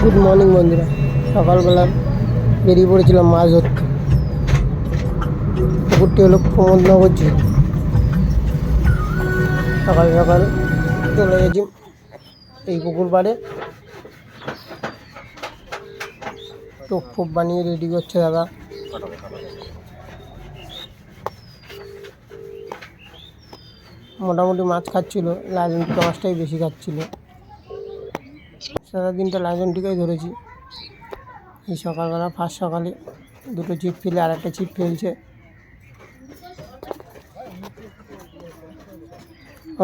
Good morning বন্ধুরা। সকালবেলা বেরিয়ে পড়েছিলাম মাছ ধরতে। পুকুরটি হলো প্রমোদনগর ঝিল সকাল সকাল চলে গেছি এই পুকুর পাড়ে। টোপ ফোপ বানিয়ে রেডি করছে দাদা। মোটামুটি মাছ খাচ্ছিল টিকা মাছটাই বেশি খাচ্ছিল। সারাদিনটা লালন টিকাই ধরেছি। এই সকালবেলা ফার্স্ট সকালে দুটো ছিপ ফেলে আর একটা ছিপ ফেলছে।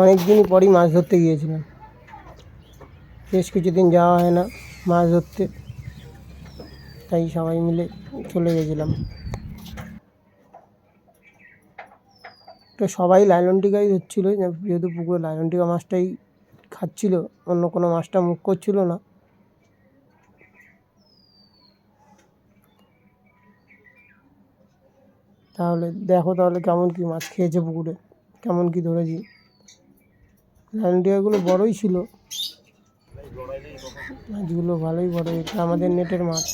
অনেক দিনই পরই মাছ ধরতে গিয়েছিলাম। বেশ কিছুদিন যাওয়া হয় না মাছ ধরতে। তাই সবাই মিলে চলে গেছিলাম। তো সবাই লাইলন টিকাই ধরছিল। যেহেতু পুকুরে লাইলন টিকা মাছটাই খাচ্ছিল, অন্য কোনো মাছটা মুখ করছিল না। তাহলে দেখো তাহলে কেমন কি মাছ খেয়েছে পুকুরে, কেমন কি ধরেছি। লাইলন টিকাগুলো বড়ই ছিল। মাছগুলো ভালোই বড়, এটা আমাদের নেটের মাছ।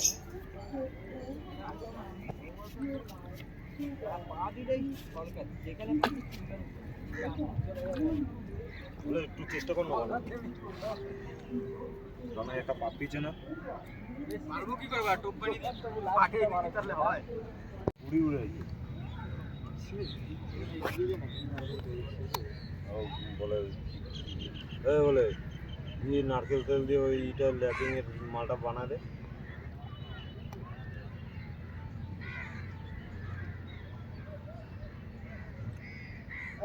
বলে একটু চেষ্টা করো না জানা একটা পাপ পিছে না? উড়ি উড়ে বলে এ বলে দিয়ে নারকেল তেল দিয়ে ওইটা ল্যাপিং এর মালটা বানা দে।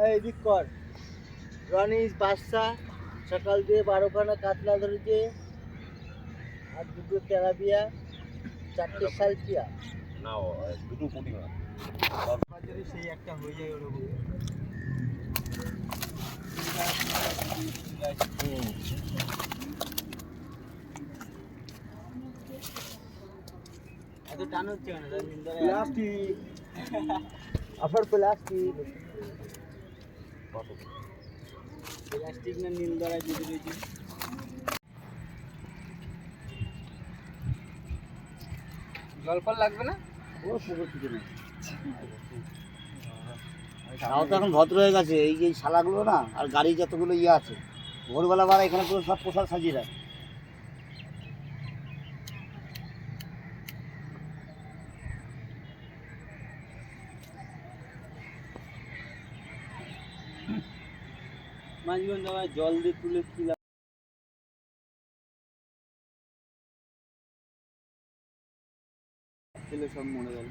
এই দিক কর। রনিস বাদশা সকাল দিয়ে বারোখানা কাতলা ধরেছে আর দুটো তেলাপিয়া চারটে সালপিয়া। না ও, দুটো পুঁটি মাছ যদি সেই একটা হয়ে যায় ওরকম। এত টান হচ্ছে কেন? প্লাস্টিক। আবার প্লাস্টিক। কত? প্লাস্টিক না নীল দ্বারা যদি রয়েছে। জল ফল লাগবে না? ও পুকুর থেকে নেই। তাও তো এখন ভদ্র হয়ে গেছে এই যে শালাগুলো না আর গাড়ি যতগুলো ইয়ে আছে ভোরবেলা বারা এখানে পুরো সব পোশাক সাজিয়ে দেয় মাঝখানে জল দিয়ে তুলেছিলাম ছেলে সব মরে গেল।